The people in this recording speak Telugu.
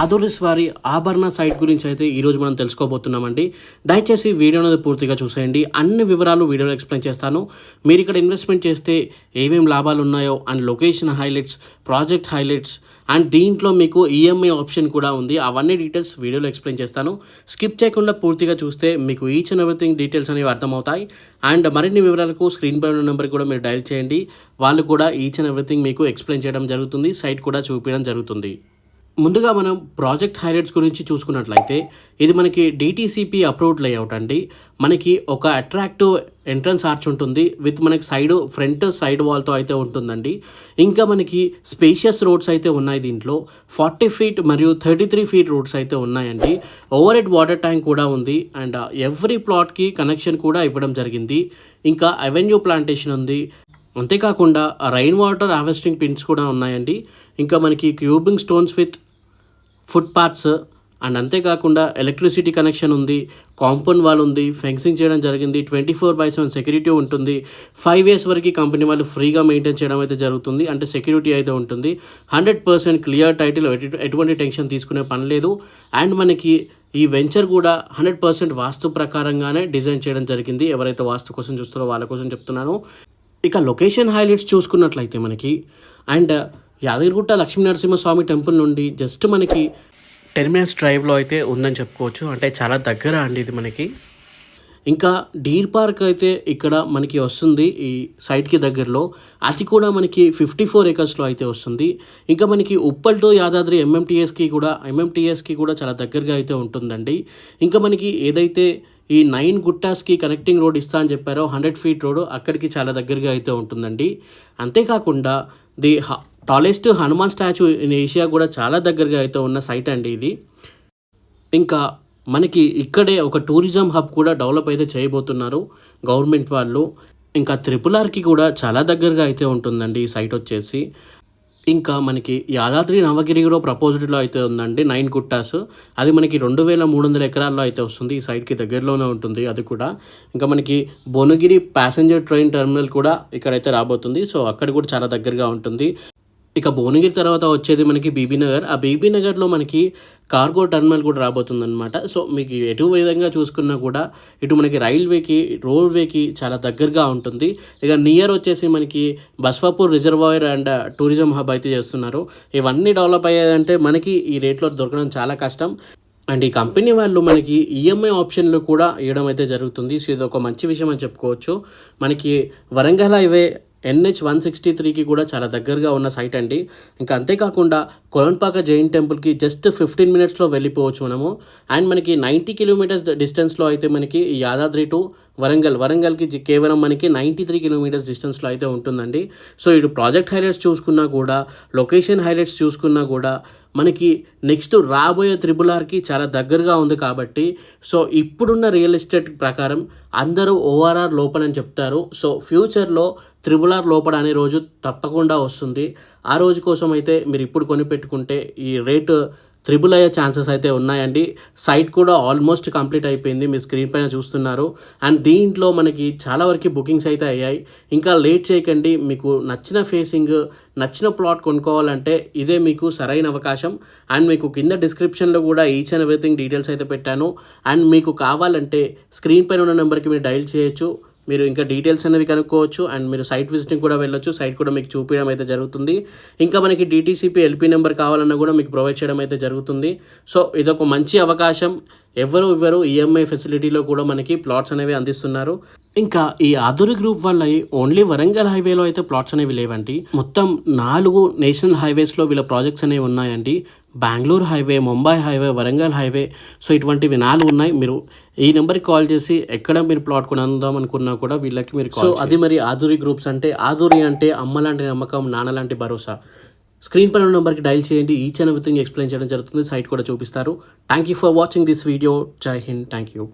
ఆదోరిస్ వారి ఆభరణ సైట్ గురించి అయితే ఈరోజు మనం తెలుసుకోబోతున్నామండి. దయచేసి వీడియో అనేది పూర్తిగా చూసేయండి. అన్ని వివరాలు వీడియోలో ఎక్స్ప్లెయిన్ చేస్తాను. మీరు ఇక్కడ ఇన్వెస్ట్మెంట్ చేస్తే ఏమేమి లాభాలు ఉన్నాయో and location highlights project highlights and దీంట్లో మీకు ఈఎంఐ ఆప్షన్ కూడా ఉంది. అవన్నీ డీటెయిల్స్ వీడియోలో ఎక్స్ప్లెయిన్ చేస్తాను. స్కిప్ చేయకుండా పూర్తిగా చూస్తే మీకు ఈచ్ అండ్ ఎవ్రీథింగ్ డీటెయిల్స్ అనేవి అర్థమవుతాయి. అండ్ మరిన్ని వివరాలకు స్క్రీన్ పై ఉన్న నెంబర్ కూడా మీరు డైల్ చేయండి. వాళ్ళు కూడా ఈచ్ అండ్ ఎవ్రీథింగ్ మీకు ఎక్స్ప్లెయిన్ చేయడం జరుగుతుంది. సైట్ కూడా చూపించడం జరుగుతుంది. ముందుగా మనం ప్రాజెక్ట్ హైలైట్స్ గురించి చూసుకున్నట్లయితే ఇది మనకి డిటీసీపీ అప్రూవ్డ్ లేఅవుట్ అండి. మనకి ఒక అట్రాక్టివ్ ఎంట్రన్స్ ఆర్చ్ ఉంటుంది. విత్ మనకి సైడ్ ఫ్రంట్ సైడ్ వాల్తో అయితే ఉంటుందండి. ఇంకా మనకి స్పేషియస్ రోడ్స్ అయితే ఉన్నాయి దీంట్లో. ఫార్టీ ఫీట్ మరియు థర్టీ త్రీ ఫీట్ రోడ్స్ అయితే ఉన్నాయండి. ఓవర్ హెడ్ వాటర్ ట్యాంక్ కూడా ఉంది. అండ్ ఎవ్రీ ప్లాట్కి కనెక్షన్ కూడా ఇవ్వడం జరిగింది. ఇంకా అవెన్యూ ప్లాంటేషన్ ఉంది. అంతేకాకుండా రైన్ వాటర్ హార్వెస్టింగ్ పిన్స్ కూడా ఉన్నాయండి. ఇంకా మనకి cubing stones with footpaths and అంతేకాకుండా ఎలక్ట్రిసిటీ కనెక్షన్ ఉంది. కాంపౌండ్ వాల్ ఉంది. ఫెన్సింగ్ చేయడం జరిగింది. Twenty four by seven security ఉంటుంది. ఫైవ్ ఇయర్స్ వరకు కంపెనీ వాళ్ళు ఫ్రీగా మెయింటైన్ చేయడం అయితే జరుగుతుంది. అంటే సెక్యూరిటీ అయితే ఉంటుంది. హండ్రెడ్ పర్సెంట్ క్లియర్ టైటిల్ ఎటువంటి టెన్షన్ తీసుకునే పని లేదు. అండ్ మనకి ఈ వెంచర్ కూడా హండ్రెడ్ పర్సెంట్ వాస్తు ప్రకారంగానే డిజైన్ చేయడం జరిగింది. ఎవరైతే వాస్తు కోసం చూస్తారో వాళ్ళ కోసం చెప్తున్నాను. ఇక లొకేషన్ హైలైట్స్ చూసుకున్నట్లయితే మనకి and uh, Yadagirigutta Lakshmi Narasimhaswamy temple నుండి జస్ట్ మనకి టెన్ మినిట్స్ డ్రైవ్లో అయితే ఉందని చెప్పుకోవచ్చు. అంటే చాలా దగ్గర అండి ఇది మనకి. ఇంకా డీర్ పార్క్ అయితే ఇక్కడ మనకి వస్తుంది ఈ సైట్కి దగ్గరలో. అది కూడా మనకి ఫిఫ్టీ ఫోర్ ఏకర్స్లో అయితే వస్తుంది. ఇంకా మనకి ఉప్పల్ టు యాదాద్రి ఎంఎంటీఎస్కి కూడా ఎంఎంటీఎస్కి కూడా చాలా దగ్గరగా అయితే ఉంటుందండి. ఇంకా మనకి ఏదైతే ఈ నైన్ గుట్టాస్కి కనెక్టింగ్ రోడ్ ఇస్తా అని చెప్పారో హండ్రెడ్ ఫీట్ రోడ్ అక్కడికి చాలా దగ్గరగా అయితే ఉంటుందండి. అంతేకాకుండా the tallest Hanuman statue in Asia కూడా చాలా దగ్గరగా అయితే ఉన్న సైట్ అండి ఇది. ఇంకా మనకి ఇక్కడే ఒక టూరిజం హబ్ కూడా డెవలప్ అయితే చేయబోతున్నారు గవర్నమెంట్ వాళ్ళు. ఇంకా త్రిపుల్ ఆర్కి కూడా చాలా దగ్గరగా అయితే ఉంటుందండి ఈ సైట్ వచ్చేసి. ఇంకా మనకి యాదాద్రి నవగిరిలో ప్రపోజ్డ్లో అయితే ఉందండి నైన్ గుట్టాస్. అది మనకి రెండు వేల మూడు వందల ఎకరాల్లో అయితే వస్తుంది. ఈ సైడ్కి దగ్గరలోనే ఉంటుంది అది కూడా. ఇంకా మనకి భువనగిరి ప్యాసింజర్ ట్రైన్ టెర్మినల్ కూడా ఇక్కడైతే రాబోతుంది. సో అక్కడ కూడా చాలా దగ్గరగా ఉంటుంది. ఇక భువనగిరి తర్వాత వచ్చేది మనకి బీబీ నగర్. ఆ బీబీ నగర్లో మనకి కార్గో టర్మినల్ కూడా రాబోతుంది అనమాట సో మీకు ఎటు విధంగా చూసుకున్నా కూడా ఇటు మనకి రైల్వేకి రోడ్వేకి చాలా దగ్గరగా ఉంటుంది. ఇక నియర్ వచ్చేసి మనకి Baswapur reservoir and tourism hub అయితే చేస్తున్నారు. ఇవన్నీ డెవలప్ అయ్యాయంటే మనకి ఈ రేట్లో దొరకడం చాలా కష్టం. అండ్ ఈ కంపెనీ వాళ్ళు మనకి ఈఎంఐ ఆప్షన్లు కూడా ఇవ్వడం అయితే జరుగుతుంది. సో ఇది ఒక మంచి విషయం అని చెప్పుకోవచ్చు. మనకి Warangal highway NH one sixty త్రీకి కూడా చాలా దగ్గరగా ఉన్న సైట్ అండి. ఇంకా అంతేకాకుండా కొలంపాక జైన్ టెంపుల్కి జస్ట్ ఫిఫ్టీన్ మినిట్స్లో వెళ్ళిపోవచ్చు మనము. అండ్ మనకి నైంటీ కిలోమీటర్స్ డిస్టెన్స్లో అయితే మనకి యాదాద్రి టు వరంగల్. వరంగల్కి కేవలం మనకి నైంటీ త్రీ కిలోమీటర్స్ డిస్టెన్స్లో అయితే ఉంటుందండి. సో ఇటు ప్రాజెక్ట్ హైలైట్స్ చూసుకున్నా కూడా లొకేషన్ హైలైట్స్ చూసుకున్నా కూడా మనకి నెక్స్ట్ రాబోయే త్రిబుల్ ఆర్కి చాలా దగ్గరగా ఉంది కాబట్టి సో ఇప్పుడున్న రియల్ ఎస్టేట్ ప్రకారం అందరూ ఓఆర్ఆర్ లోపల అని చెప్తారు. సో ఫ్యూచర్లో త్రిబుల్ ఆర్ లోపల అనే రోజు తప్పకుండా వస్తుంది. ఆ రోజు కోసం అయితే మీరు ఇప్పుడు కొనిపెట్టుకుంటే ఈ రేటు త్రిబుల్ అయ్యే ఛాన్సెస్ అయితే ఉన్నాయండి. సైట్ కూడా ఆల్మోస్ట్ కంప్లీట్ అయిపోయింది. మీ స్క్రీన్ పైన చూస్తున్నారు. అండ్ దీంట్లో మనకి చాలా వరకు బుకింగ్స్ అయితే అయ్యాయి. ఇంకా లేట్ చేయకండి. మీకు నచ్చిన ఫేసింగ్ నచ్చిన ప్లాట్ కొనుక్కోవాలంటే ఇదే మీకు సరైన అవకాశం. అండ్ మీకు కింద డిస్క్రిప్షన్లో కూడా ఈచ్ అండ్ ఎవ్రీథింగ్ డీటెయిల్స్ అయితే పెట్టాను. అండ్ మీకు కావాలంటే స్క్రీన్ పైన ఉన్న నెంబర్కి మీరు డైల్ చేయొచ్చు. మీరు ఇంకా డీటెయిల్స్ అనేవి కనుక్కోవచ్చు అండ్ మీరు సైట్ విజిటింగ్ కూడా వెళ్ళొచ్చు. సైట్ కూడా మీకు చూపించడం అయితే జరుగుతుంది. ఇంకా మనకి డీటీసీపీ ఎల్పీ నెంబర్ కావాలన్నా కూడా మీకు ప్రొవైడ్ చేయడం అయితే జరుగుతుంది. సో ఇదొక మంచి అవకాశం. ఎవరు ఇవ్వరు ఈఎంఐ ఫెసిలిటీలో కూడా మనకి ప్లాట్స్ అనేవి అందిస్తున్నారు. ఇంకా ఈ ఆధురి గ్రూప్ వల్ల ఓన్లీ వరంగల్ హైవేలో అయితే ప్లాట్స్ అనేవి లేవండి. మొత్తం నాలుగు నేషనల్ హైవేస్లో వీళ్ళ ప్రాజెక్ట్స్ అనేవి ఉన్నాయండి. Bengaluru highway Mumbai highway Warangal highway so ఇటువంటివి నాలుగు ఉన్నాయి. మీరు ఈ నెంబర్కి కాల్ చేసి ఎక్కడ మీరు ప్లాట్ కొనందాం అనుకున్నా కూడా వీళ్ళకి మీరు సో అది మరి ఆధురి గ్రూప్స్ అంటే ఆధురి అంటే అమ్మ లాంటి నమ్మకం నాన్న లాంటి భరోసా? స్క్రీన్ పైన నెంబర్కి డైల్ చేయండి. ఈచ్ అండ్ ఎవ్రీథింగ్ ఎక్స్ప్లెయిన్ చేయడం జరుగుతుంది. సైట్ కూడా చూపిస్తారు. Thank you for watching this video Jai Hind thank you